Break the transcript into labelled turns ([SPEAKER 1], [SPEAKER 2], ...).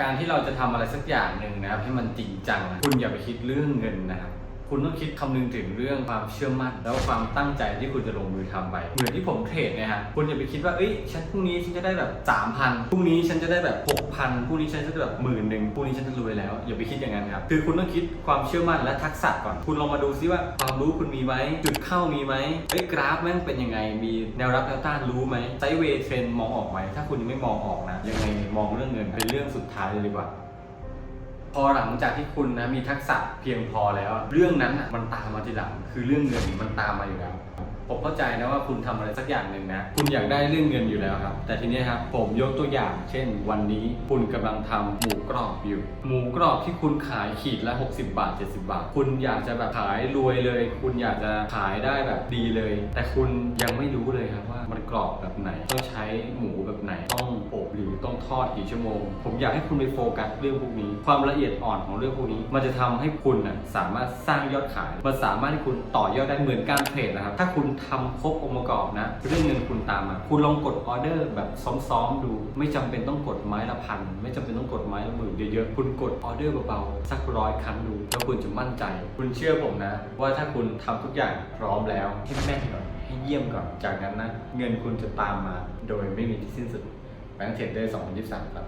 [SPEAKER 1] การที่เราจะทำอะไรสักอย่างหนึ่งนะครับให้มันจริงจังคุณอย่าไปคิดเรื่องเงินนะครับ คุณต้องคิดคำนึงถึงเรื่องความเชื่อมั่น แล้วความตั้งใจที่คุณจะลงมือทำไป เหมือนที่ผมเทรดเนี่ยฮะคุณอย่าไปคิดว่าเอ้ยฉันพรุ่งนี้ฉันจะได้แบบ3,000พรุ่งนี้ฉันจะได้แบบ6,000พรุ่งนี้ฉันจะได้แบบหมื่นหนึ่งพรุ่งนี้ฉันจะรวยแล้วอย่าไปคิดอย่างนั้นครับคือคุณต้องคิดความเชื่อมั่นและทักษะก่อน คุณลองมาดูซิว่าความรู้คุณมีไหมจุดเข้ามีไหมเอ้ยกราฟแม่งเป็นยังไงมีแนวรับแนวต้านรู้ไหมไซเวย์เทรนมองออกไหมถ้าคุณยังไม่มองออกนะยังไงมองเรื่องเงินเป็นเรื่องสุดท้ายเลยดีกว่า พอหลังจากที่คุณนะมีทักษะเพียงพอแล้ว เรื่องนั้นอะมันตามมาทีหลัง คือเรื่องเงินมันตามมาอยู่แล้วผมเข้าใจนะว่าคุณทำอะไรสักอย่างหนึ่งนะ คุณอยากได้เรื่องเงินอยู่แล้วครับ แต่ทีนี้ครับผมยกตัวอย่าง เช่น วันนี้คุณกำลังทำหมูกรอบอยู่ หมูกรอบที่คุณขายขีดละ 60 บาท 70 บาท คุณอยากจะแบบขายรวยเลย คุณอยากจะขายได้แบบดีเลย แต่คุณยังไม่รู้เลยครับว่ามันกรอบแบบไหน ต้องใช้หมูแบบไหน ต้อง ต้องทอดกี่ชั่วโมง ผมอยากให้คุณไปโฟกัสเรื่องพวกนี้ ความละเอียดอ่อนของเรื่องพวกนี้ มันจะทำให้คุณน่ะสามารถสร้างยอดขาย มันสามารถให้คุณต่อยอดได้เหมือนการเทรดนะครับ ถ้าคุณทำครบองค์ประกอบนะ เรื่องเงินคุณตามมา คุณลองกดออเดอร์แบบซ้อมๆดู ไม่จำเป็นต้องกดไม้ละพัน ไม่จำเป็นต้องกดไม้ละหมื่นเยอะๆ คุณกดออเดอร์เบาๆ สักร้อยครั้งดู แล้วคุณจะมั่นใจ คุณเชื่อผมนะ ว่าถ้าคุณทำทุกอย่างพร้อมแล้วให้แม่นก่อนให้เยี่ยมก่อน จากนั้นนะเงินคุณจะตามมาโดยไม่มีที่สิ้นสุด แบงค์เทรดเดอร์2023 ครับ